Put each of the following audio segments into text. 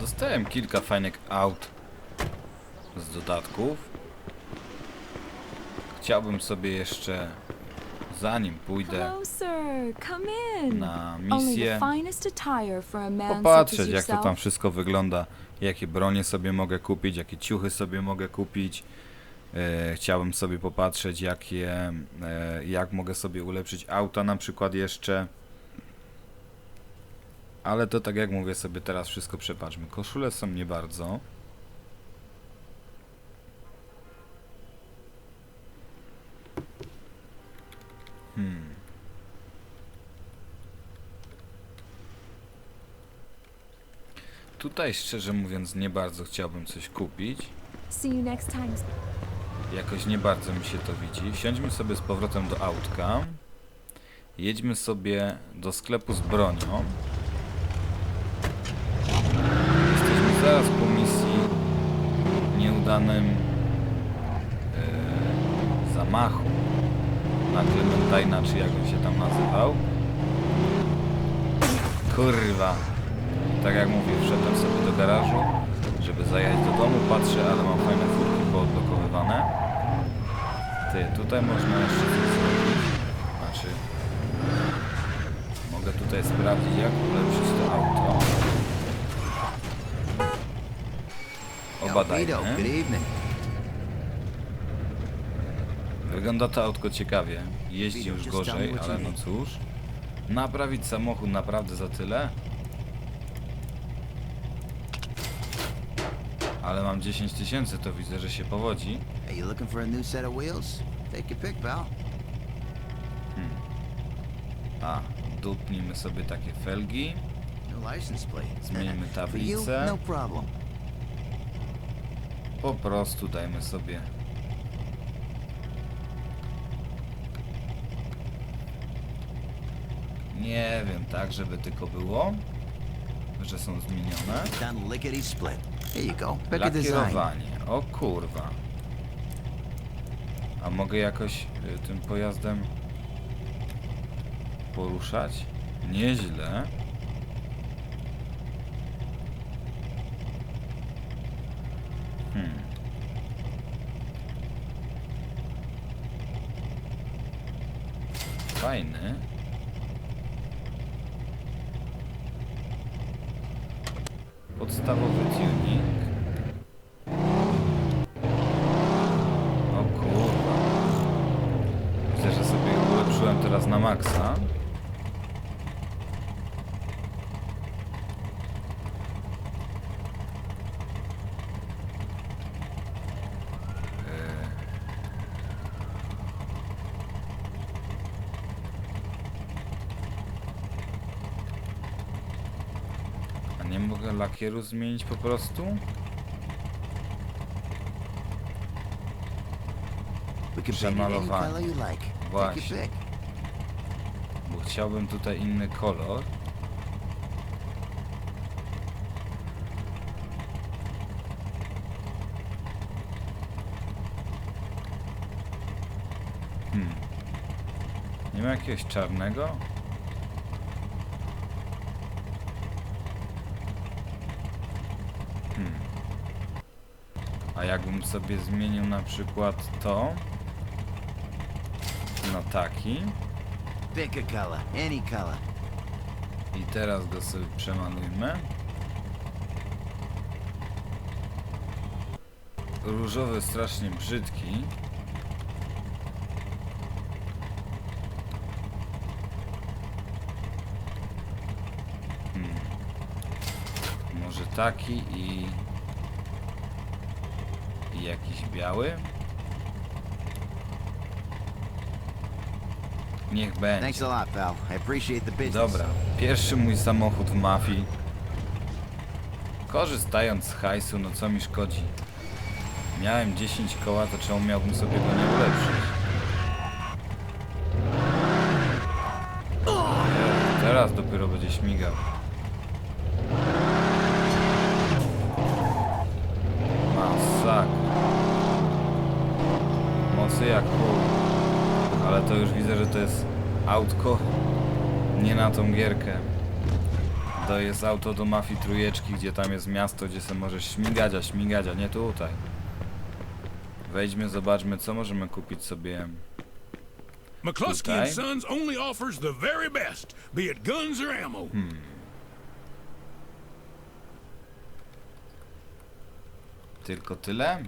Dostałem kilka fajnych aut z dodatków. Chciałbym sobie jeszcze, zanim pójdę na misję, popatrzeć jak to tam wszystko wygląda, jakie bronie sobie mogę kupić, jakie ciuchy sobie mogę kupić. E, chciałbym sobie popatrzeć, jakie, e, jak mogę sobie ulepszyć auta na przykład jeszcze. Ale to tak jak mówię sobie teraz wszystko przepatrzmy. Koszule są nie bardzo. Hmm. Tutaj szczerze mówiąc nie bardzo chciałbym coś kupić. Jakoś nie bardzo mi się to widzi. Wsiądźmy sobie z powrotem do autka. Jedźmy sobie do sklepu z bronią. Zaraz po misji nieudanym e, zamachu na Clementina, czy jak on się tam nazywał. Kurwa. Tak jak mówię, wszedłem sobie do garażu, żeby zajechać do domu, patrzę, ale mam fajne furki poodblokowywane. Ty, tutaj można jeszcze coś zrobić. Znaczy, mogę tutaj sprawdzić, jak ulepszyć to auto. Obadajmy. Wygląda to autko ciekawie. Jeździ już gorzej, ale no cóż. Naprawić samochód naprawdę za tyle? Ale mam 10 tysięcy, to widzę, że się powodzi. For a dupnijmy sobie takie felgi. No. Zmienimy tablicę. Po prostu dajmy sobie. Nie wiem, tak, żeby tylko było, że są zmienione. Lakierowanie. O kurwa. A mogę jakoś y, tym pojazdem poruszać? Nieźle. Hmm. Fajny. Podstawowy tuning. O kurwa. Widzę, że sobie go ulepszyłem teraz na maksa. Yy. A nie mogę lakieru zmienić po prostu? We can paint it any Przemalowanie. color you like. Take Właśnie. Bo chciałbym tutaj inny kolor. Hmm. Nie ma jakiegoś czarnego? Hmm. A jakbym sobie zmienił na przykład to na taki Pick a color. Any color. i teraz go sobie przemalujmy. Różowy strasznie brzydki. Hmm. Może taki i... i jakiś biały? Niech będzie. Thanks a lot, pal. I appreciate the business. Dobra, pierwszy mój samochód w mafii. Korzystając z hajsu, no co mi szkodzi? Miałem 10 koła, to czemu miałbym sobie go nie ulepszyć? Teraz dopiero będzie śmigał. Masakra. Mocy jak chuj. Ale to już widzę, że to jest autko nie na tą gierkę. To jest auto do mafii trójeczki, gdzie tam jest miasto, gdzie sobie możesz śmigać, a śmigać, a nie tutaj. Wejdźmy, zobaczmy, co możemy kupić sobie. McCluskey and Sons only offers the very best, be it guns or ammo. Tylko tyle?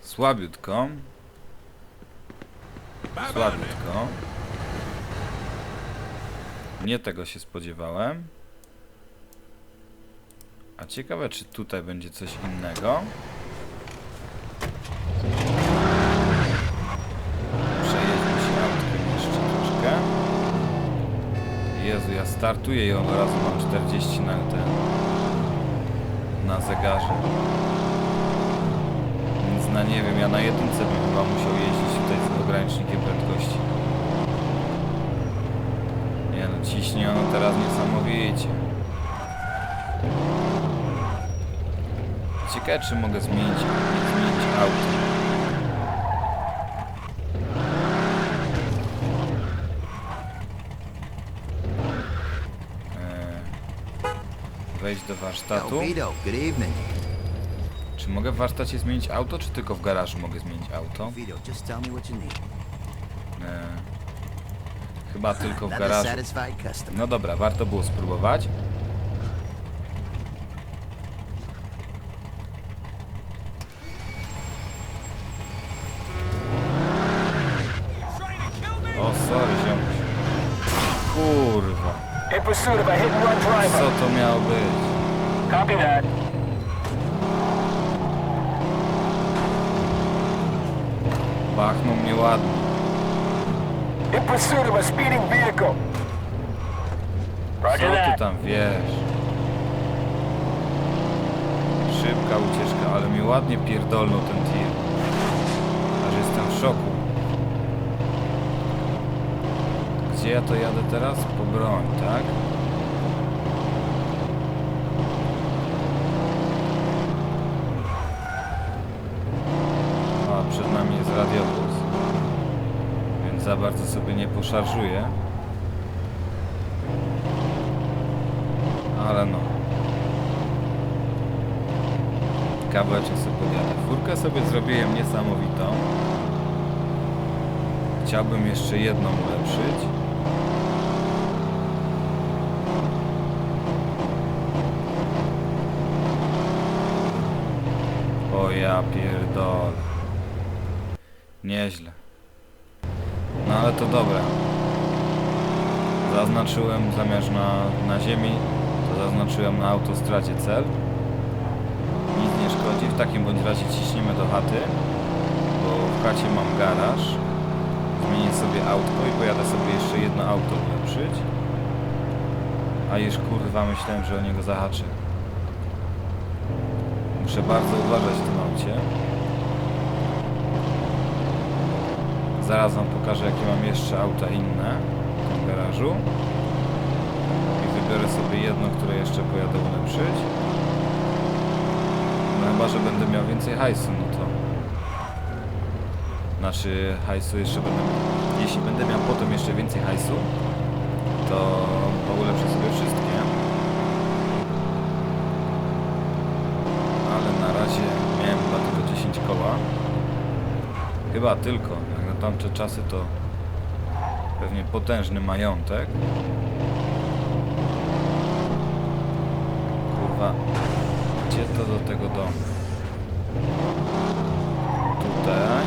Słabiutko, Słabiutko. Nie tego się spodziewałem. A ciekawe, czy tutaj będzie coś innego. Przejedźmy się autkiem jeszcze troszkę. Jezu, ja startuję i od razu mam 40 na ten na zegarze. Więc na nie wiem, ja na jedynce bym chyba musiał jeździć ogranicznikiem prędkości. Nie no, ciśnie ono teraz niesamowicie. Ciekawe, czy mogę zmienić, zmienić auto. Eee, Wejść do warsztatu. Vito, good evening. Czy mogę w warsztacie zmienić auto, czy tylko w garażu mogę zmienić auto? Eee, chyba tylko w garażu. No dobra, warto było spróbować. O, sorry, ziomuś. Kurwa, co to miało być? Copy that. Bachnął mnie ładnie. In pursuit of a speeding vehicle. Co Roger ty that. tam wiesz? Szybka ucieczka, ale mi ładnie pierdolnął ten tir. Aż jestem w szoku. Gdzie ja to jadę teraz? Po broń, tak? A, przed nami jest radiowóz. Bardzo sobie nie poszarżuję. Ale no. Kawałeczek sobie podjadę. Furkę sobie zrobiłem niesamowitą. Chciałbym jeszcze jedną ulepszyć. O ja pierdolę. Nieźle. No ale to dobre. Zaznaczyłem zamiast na, na ziemi, to zaznaczyłem na autostradzie cel. Nic nie szkodzi, w takim bądź razie ciśniemy do chaty, bo w chacie mam garaż. Zmienię sobie autko i pojadę sobie jeszcze jedno auto ulepszyć. A już kurwa myślałem, że o niego zahaczę. Muszę bardzo uważać w tym aucie. Zaraz wam pokażę jakie mam jeszcze auta inne w tym garażu. I wybiorę sobie jedno, które jeszcze pojadę ulepszyć. No chyba, że będę miał więcej hajsu, no to... Znaczy hajsu jeszcze będę... Jeśli będę miał potem jeszcze więcej hajsu, to ulepszę sobie wszystkie. Ale na razie miałem chyba tylko 10 koła. Chyba tylko. Tamte czasy to pewnie potężny majątek. Kurwa, gdzie to do tego domu? Tutaj.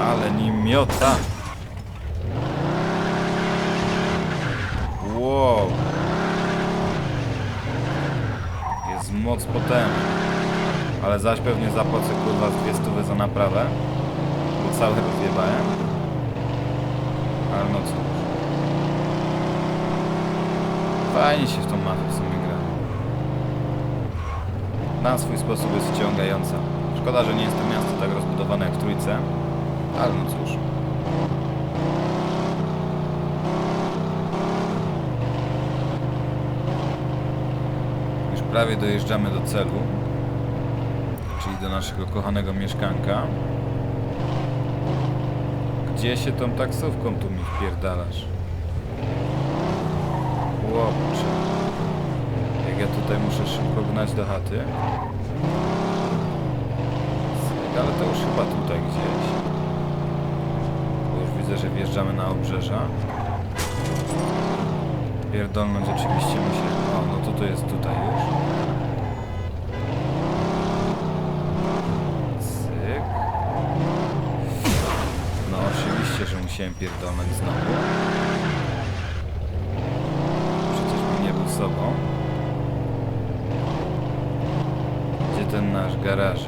Ale nim miota. Wow. Jest moc potężna. Ale zaś pewnie zapłacę kurwa z dwie stówy za naprawę. Bo całe rozjebałem. Ale no cóż. Fajnie się w tą mafię w sumie gra. Na swój sposób jest wciągająca. Szkoda, że nie jest to miasto tak rozbudowane jak w Trójce. Ale no cóż. Już prawie dojeżdżamy do celu. Czyli do naszego kochanego mieszkanka. Gdzie się tą taksówką tu mi wpierdalasz? chłopcze. Jak ja tutaj muszę szybko gnać do chaty. Ale to już chyba tutaj gdzieś. Bo już widzę, że wjeżdżamy na obrzeża. Pierdolnąć oczywiście muszę. O, no to to jest tutaj już. Musiałem pierdolnąć znowu. Przecież bym nie był sobą. Gdzie ten nasz garaż?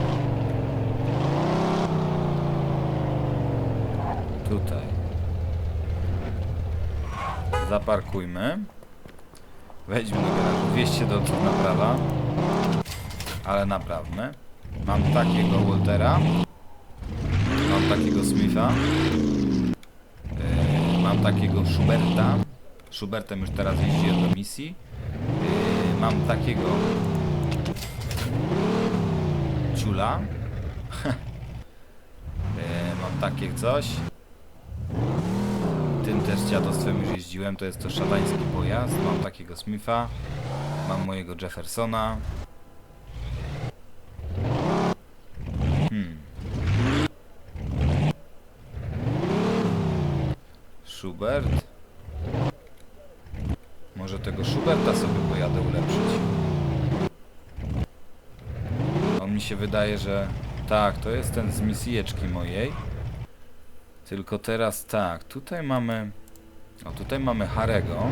Tutaj. Zaparkujmy. Wejdźmy do garażu. 200 dolców naprawa. Ale naprawmy. Mam takiego Waltera. Mam takiego Smitha. Mam takiego Schuberta. Schubertem już teraz jeździłem do misji. Yy, mam takiego Ciula. yy, mam takie coś. Tym też dziadostwem już jeździłem. To jest to szatański pojazd. Mam takiego Smitha. Mam mojego Jeffersona. Hmm. Schubert. Może tego Schuberta sobie pojadę ulepszyć. On mi się wydaje, że... Tak, to jest ten z misjeczki mojej. Tylko teraz tak, tutaj mamy... O, tutaj mamy Harego.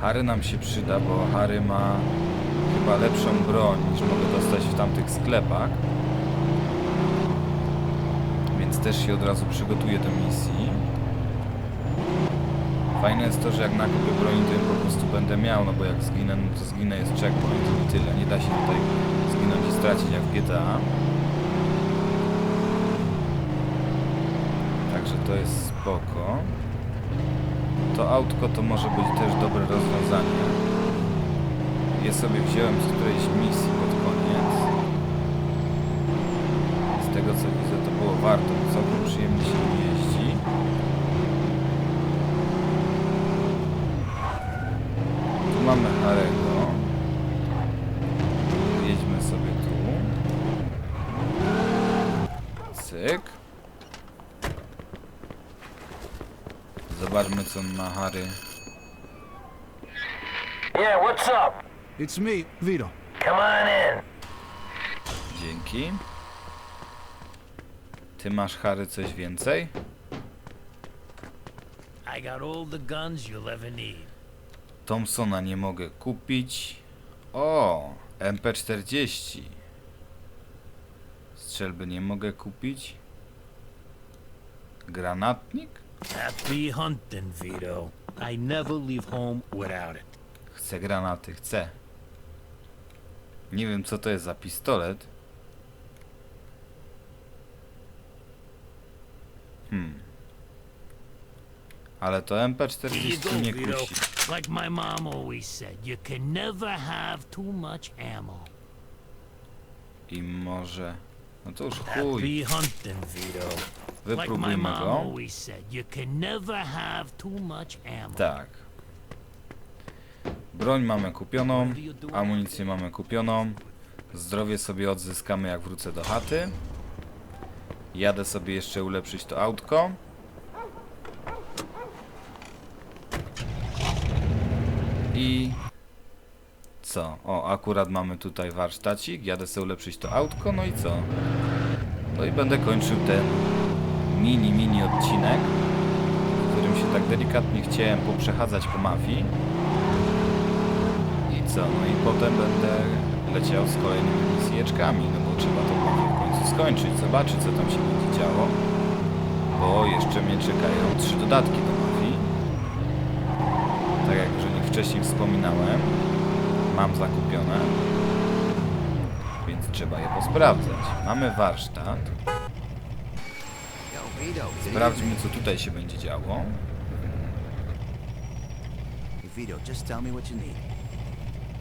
Harry nam się przyda, bo Harry ma chyba lepszą broń niż mogę dostać w tamtych sklepach. Więc też się od razu przygotuję do misji. Fajne jest to, że jak nakupię broń, to po prostu będę miał, no bo jak zginę, no to zginę jest checkpoint i tyle. Nie da się tutaj zginąć i stracić jak w GTA. Także to jest spoko. To autko to może być też dobre rozwiązanie. Je sobie wziąłem z którejś misji pod koniec. Z tego co widzę to było warto, całkiem przyjemnie się nim jeździ. Tu mamy Harego. Jedźmy sobie tu. Cyk. Zobaczmy co ma Harry. Yeah, what's up? It's me, Vito. Come on in. Dzięki. Ty masz Harry coś więcej? I got all the guns you'll ever need. Thompsona nie mogę kupić. O, MP40. Strzelby nie mogę kupić. Granatnik? Happy hunting, Vito. I never leave home without it. Chcę granaty, chcę. Nie wiem co to jest za pistolet. Hmm. Ale to Here you MP40 go, nie kusi. Like my mom always said, you can never have too much ammo. I może... No to już chuj. Happy hunting, Vito. Like my Wypróbujmy mom go. always said, you can never have too much ammo. Tak. Broń mamy kupioną, amunicję mamy kupioną, zdrowie sobie odzyskamy jak wrócę do chaty. Jadę sobie jeszcze ulepszyć to autko. I co? O, akurat mamy tutaj warsztacik, jadę sobie ulepszyć to autko, no i co? No i będę kończył ten mini, mini odcinek w którym się tak delikatnie chciałem poprzechadzać po mafii. I co? No i potem będę leciał z kolejnymi misjeczkami, no bo trzeba to w końcu skończyć, zobaczyć co tam się będzie działo. Bo jeszcze mnie czekają trzy dodatki do mafii. Tak jak już wcześniej wspominałem, mam zakupione. Więc trzeba je posprawdzać. Mamy warsztat. Sprawdźmy co tutaj się będzie działo. Vito, just tell me what you need.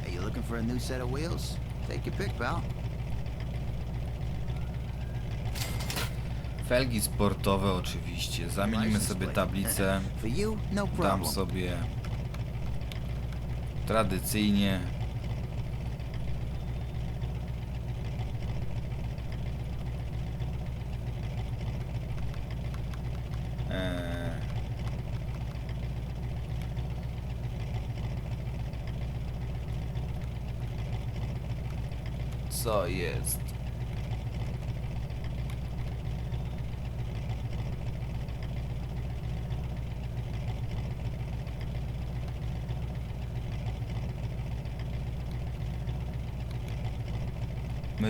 Hey, you looking for a new set of wheels? Take your pick, pal. Felgi sportowe oczywiście. Zamienimy sobie tablicę. No Dam sobie tradycyjnie Eee. Co jest?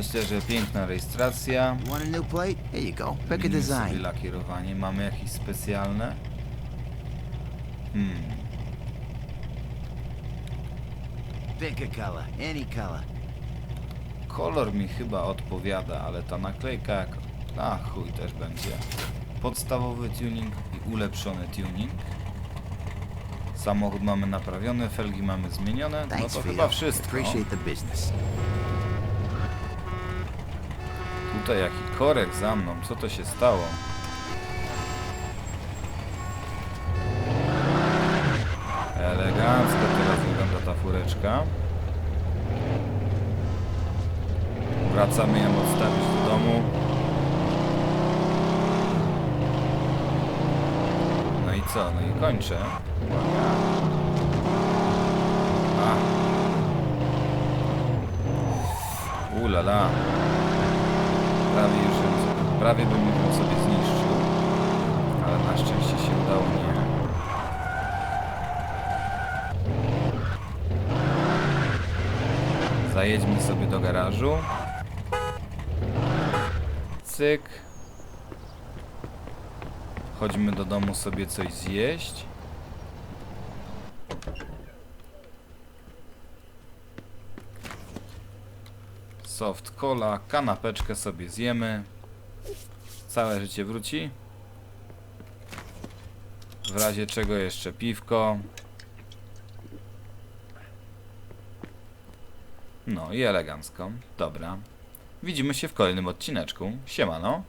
Myślę, że piękna rejestracja. Zmienimy sobie lakierowanie. Mamy jakieś specjalne? Hmm. Kolor mi chyba odpowiada, ale ta naklejka jak... A chuj też będzie. Podstawowy tuning i ulepszony tuning. Samochód mamy naprawiony, felgi mamy zmienione. No to chyba wszystko. Tutaj jaki korek za mną. Co to się stało? Elegancko teraz wygląda ta fureczka. Wracamy ją odstawić do domu. No i co? No i kończę. Uwaga. Ulala. Prawie już prawie bym ją sobie zniszczył. Ale na szczęście się udało nie. Zajedźmy sobie do garażu. Cyk. Chodźmy do domu sobie coś zjeść. Soft cola, kanapeczkę sobie zjemy. Całe życie wróci. W razie czego jeszcze piwko. No i elegancko. Dobra. Widzimy się w kolejnym odcineczku. Siemano.